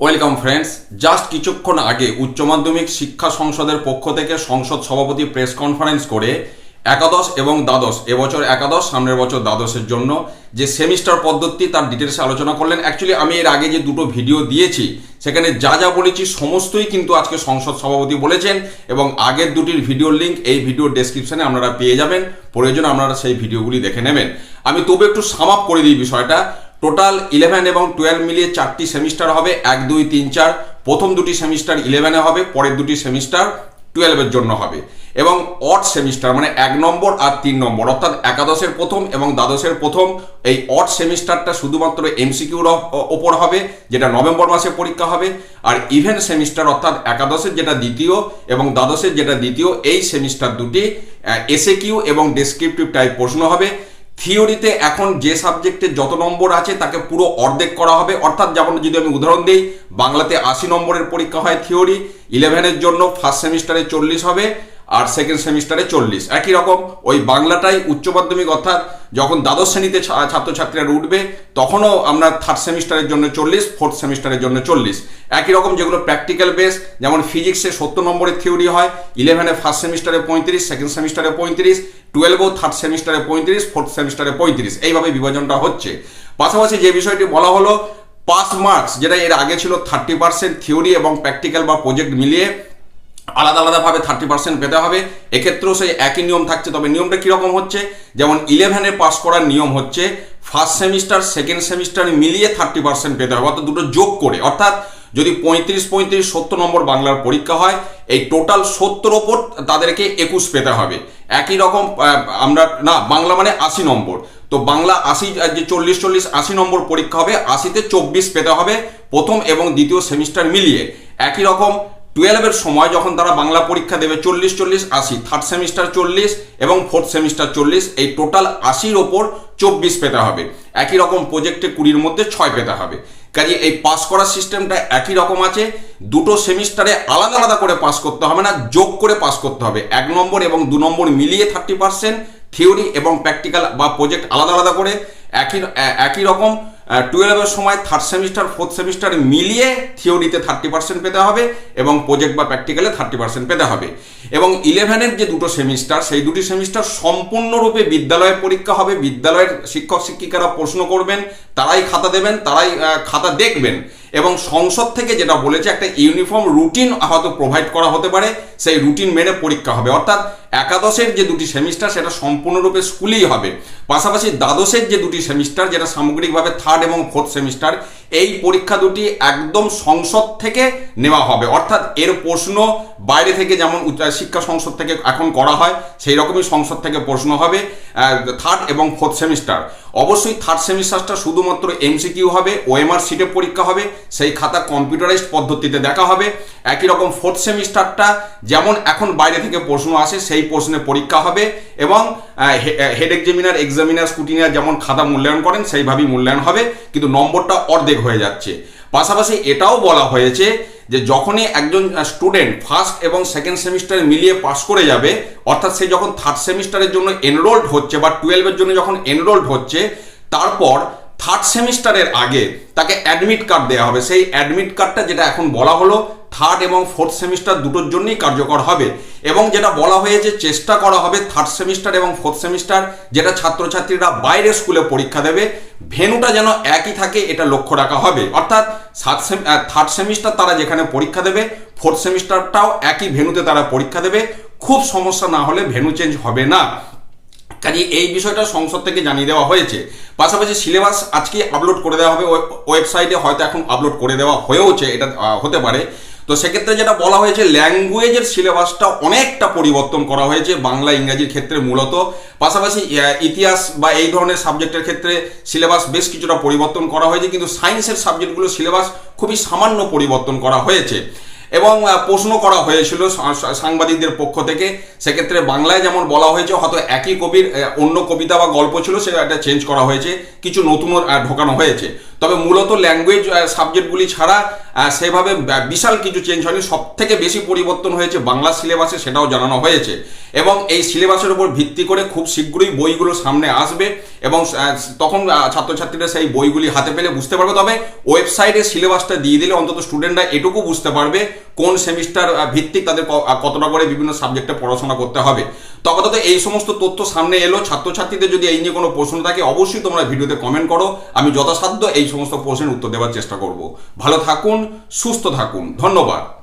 Welcome friends just কিছুক্ষণ আগে উচ্চ মাধ্যমিক শিক্ষা সংসদের পক্ষ থেকে সংসদ সভাপতি প্রেস কনফারেন্স করে একাদশ এবং দ্বাদশ, এবছর একাদশ, সামনের বছর দ্বাদশের জন্য যে সেমিস্টার পদ্ধতি তার ডিটেলসে আলোচনা করলেন। অ্যাকচুয়ালি আমি এর আগে যে দুটো ভিডিও দিয়েছি, সেখানে যা যা বলেছি সমস্তই কিন্তু আজকে সংসদ সভাপতি বলেছেন এবং আগের দুটির ভিডিওর লিঙ্ক এই ভিডিও ডেসক্রিপশনে আপনারা পেয়ে যাবেন। প্রয়োজন আপনারা সেই ভিডিওগুলি দেখে নেবেন। আমি তবু একটু সাম আপ করে দিই বিষয়টা। টোটাল ইলেভেন এবং টুয়েলভ মিলিয়ে চারটি সেমিস্টার হবে, এক, দুই, তিন, চার। প্রথম দুটি সেমিস্টার ইলেভেনে হবে, পরের দুটি সেমিস্টার টুয়েলভের জন্য হবে। এবং অট সেমিস্টার মানে এক নম্বর আর তিন নম্বর, অর্থাৎ একাদশের প্রথম এবং দ্বাদশের প্রথম, এই অট সেমিস্টারটা শুধুমাত্র এমসিকিউর ওপর হবে, যেটা নভেম্বর মাসে পরীক্ষা হবে, আর ইভেন্ট সেমিস্টার অর্থাৎ একাদশের যেটা দ্বিতীয় এবং দ্বাদশের যেটা দ্বিতীয়, এই সেমিস্টার দুটি এসএ কিউ এবং ডেসক্রিপটিভ টাইপ প্রশ্ন হবে। থিওরিতে এখন যে সাবজেক্টে যত নম্বর আছে তাকে পুরো অর্ধেক করা হবে। অর্থাৎ যেমন যদি আমি উদাহরণ দিই, বাংলাতে আশি নম্বরের পরীক্ষা হয় থিওরি ইলেভেনের জন্য ফার্স্ট সেমিস্টারে চল্লিশ হবে আর সেকেন্ড সেমিস্টারে চল্লিশ। একই রকম, ওই বাংলাটাই উচ্চ মাধ্যমিক অর্থাৎ যখন দ্বাদশ শ্রেণীতে ছাত্রছাত্রীরা উঠবে, তখনও আমরা থার্ড সেমিস্টারের জন্য চল্লিশ ফোর্থ সেমিস্টারের জন্য চল্লিশ। একই রকম যেগুলো প্র্যাকটিক্যাল বেস যেমন ফিজিক্সে সত্তর নম্বরের থিওরি হয় ইলেভেনে ফার্স্ট সেমিস্টারে পঁয়ত্রিশ সেকেন্ড সেমিস্টারে পঁয়ত্রিশ টুয়েলভও থার্ড সেমিস্টারে পঁয়ত্রিশ ফোর্থ সেমিস্টারে পঁয়ত্রিশ। এইভাবে বিভাজনটা হচ্ছে। পাশাপাশি যে বিষয়টি বলা হলো পাস মার্কস যেটা এর আগে ছিল থার্টি পার্সেন্ট থিওরি এবং প্র্যাকটিক্যাল বা প্রজেক্ট মিলিয়ে আলাদা আলাদাভাবে থার্টি পার্সেন্ট পেতে হবে। এক্ষেত্রেও সেই একই নিয়ম থাকছে। তবে নিয়মটা কীরকম হচ্ছে? যেমন ইলেভেনে পাস করার নিয়ম হচ্ছে ফার্স্ট সেমিস্টার সেকেন্ড সেমিস্টার মিলিয়ে থার্টি পার্সেন্ট পেতে হবে। অর্থাৎ দুটো যোগ করে। অর্থাৎ যদি পঁয়ত্রিশ পঁয়ত্রিশ, সত্তর নম্বর বাংলার পরীক্ষা হয়, এই টোটাল সত্তর ওপর তাদেরকে একুশ পেতে হবে। একই রকম আমরা, না, বাংলা মানে আশি নম্বর। তো বাংলা আশি যে চল্লিশ চল্লিশ, আশি নম্বর পরীক্ষা হবে, আশিতে চব্বিশ পেতে হবে প্রথম এবং দ্বিতীয় সেমিস্টার মিলিয়ে। একই রকম টুয়েলভের সময় যখন তারা বাংলা পরীক্ষা দেবে, চল্লিশ চল্লিশ, আশি থার্ড সেমিস্টার চল্লিশ এবং ফোর্থ সেমিস্টার চল্লিশ, এই টোটাল আশির ওপর চব্বিশ পেতে হবে। একই রকম প্রজেক্টে কুড়ির মধ্যে ছয় পেতে হবে। কাজে এই পাস করার সিস্টেমটা একই রকম আছে, দুটো সেমিস্টারে আলাদা আলাদা করে পাস করতে হবে না, যোগ করে পাস করতে হবে। এক নম্বর এবং দু নম্বর মিলিয়ে থার্টি পার্সেন্ট থিওরি এবং প্র্যাকটিক্যাল বা প্রজেক্ট আলাদা আলাদা করে, একই একই রকম টুয়েলভের সময় থার্ড সেমিস্টার ফোর্থ সেমিস্টার মিলিয়ে থিওরিতে থার্টি পার্সেন্ট পেতে হবে এবং প্রজেক্ট বা প্র্যাকটিক্যালে থার্টি পার্সেন্ট পেতে হবে। এবং ইলেভেনের যে দুটো সেমিস্টার সেই দুটি সেমিস্টার সম্পূর্ণরূপে বিদ্যালয়ের পরীক্ষা হবে। বিদ্যালয়ের শিক্ষক শিক্ষিকারা প্রশ্ন করবেন, তারাই খাতা দেবেন, তারাই খাতা দেখবেন। এবং সংসদ থেকে যেটা বলেছে, একটা ইউনিফর্ম রুটিন হয়তো প্রোভাইড করা হতে পারে, সেই রুটিন মেনে পরীক্ষা হবে। অর্থাৎ একাদশের যে দুটি সেমিস্টার সেটা সম্পূর্ণরূপে স্কুলেই হবে। পাশাপাশি দ্বাদশের যে দুটি সেমিস্টার যেটা সামগ্রিকভাবে থার্ড এবং ফোর্থ সেমিস্টার এই পরীক্ষা দুটি একদম সংসদ থেকে নেওয়া হবে। অর্থাৎ এর প্রশ্ন বাইরে থেকে যেমন শিক্ষা সংসদ থেকে এখন করা হয়, সেই রকমই সংসদ থেকে প্রশ্ন হবে থার্ড এবং ফোর্থ সেমিস্টার অবশ্যই থার্ড সেমিস্টারটা শুধুমাত্র এমসিকিউ হবে ওএমআর সিটে পরীক্ষা হবে, সেই খাতা কম্পিউটারাইজড পদ্ধতিতে দেখা হবে। একই রকম ফোর্থ সেমিস্টারটা যেমন এখন বাইরে থেকে প্রশ্ন আসে, সেই প্রশ্নে পরীক্ষা হবে এবং হেড এক্সামিনার এক্সামিনার স্কুটিনিয়ার যেমন খাতা মূল্যায়ন করেন, সেইভাবেই মূল্যায়ন হবে। কিন্তু নম্বরটা অর্ধেক হয়ে যাচ্ছে। পাশাপাশি এটাও বলা হয়েছে যে যখনই একজন স্টুডেন্ট ফার্স্ট এবং সেকেন্ড সেমিস্টার মিলিয়ে পাস করে যাবে, অর্থাৎ সে যখন থার্ড সেমিস্টারের জন্য এনরোল্ড হচ্ছে বা টুয়েলভের জন্য যখন এনরোল্ড হচ্ছে, তারপর থার্ড সেমিস্টারের আগে তাকে অ্যাডমিট কার্ড দেওয়া হবে। সেই অ্যাডমিট কার্ডটা যেটা এখন বলা হলো থার্ড এবং ফোর্থ সেমিস্টার দুটোর জন্যই কার্যকর হবে। এবং যেটা বলা হয়েছে, চেষ্টা করা হবে থার্ড সেমিস্টার এবং ফোর্থ সেমিস্টার যেটা ছাত্রছাত্রীরা বাইরে স্কুলে পরীক্ষা দেবে। ভেনুটা যেন একই থাকে, এটা লক্ষ্য রাখা হবে। অর্থাৎ সাত থার্ড সেমিস্টার তারা যেখানে পরীক্ষা দেবে ফোর্থ সেমিস্টারটাও একই ভেনুতে তারা পরীক্ষা দেবে। খুব সমস্যা না হলে ভেনু চেঞ্জ হবে না। কাজে এই বিষয়টা সংসদ থেকে জানিয়ে দেওয়া হয়েছে। পাশাপাশি সিলেবাস আজকে আপলোড করে দেওয়া হবে। ওয়েবসাইটে হয়তো এখন আপলোড করে দেওয়া হয়েওছে, এটা হতে পারে। তো সেক্ষেত্রে যেটা বলা হয়েছে ল্যাঙ্গুয়েজের সিলেবাসটা অনেকটা পরিবর্তন করা হয়েছে বাংলা, ইংরাজির ক্ষেত্রে মূলত। পাশাপাশি ইতিহাস বা এই ধরনের সাবজেক্টের ক্ষেত্রে সিলেবাস বেশ কিছুটা পরিবর্তন করা হয়েছে, কিন্তু সায়েন্সের সাবজেক্টগুলো সিলেবাস খুবই সামান্য পরিবর্তন করা হয়েছে। এবং প্রশ্ন করা হয়েছিল সাংবাদিকদের পক্ষ থেকে। সেক্ষেত্রে বাংলায় যেমন বলা হয়েছে, হয়তো একই কবির অন্য কবিতা বা গল্প ছিল, সেটা চেঞ্জ করা হয়েছে। কিছু নতুন ঢোকানো হয়েছে। তবে মূলত ল্যাঙ্গুয়েজ সাবজেক্টগুলি ছাড়া সেভাবে বিশাল কিছু চেঞ্জ হয়নি। সব থেকে বেশি পরিবর্তন হয়েছে বাংলা সিলেবাসে সেটাও জানানো হয়েছে। এবং এই সিলেবাসের উপর ভিত্তি করে খুব শীঘ্রই বইগুলো সামনে আসবে এবং তখন ছাত্রছাত্রীরা সেই বইগুলি হাতে পেলে বুঝতে পারবে। তবে ওয়েবসাইটে সিলেবাসটা দিয়ে দিলে অন্তত স্টুডেন্টরা এটুকু বুঝতে পারবে কোন সেমিস্টার ভিত্তিক তাদের কতটা করে বিভিন্ন সাবজেক্টে পড়াশোনা করতে হবে। তখন এই সমস্ত তথ্য সামনে এলো। ছাত্রছাত্রীদের যদি এই নিয়ে কোনো প্রশ্ন থাকে, অবশ্যই তোমরা ভিডিওতে কমেন্ট করো। আমি যথাসাধ্য এই সমস্ত প্রশ্নের উত্তর দেওয়ার চেষ্টা করব। ভালো থাকুন, সুস্থ থাকুন। ধন্যবাদ।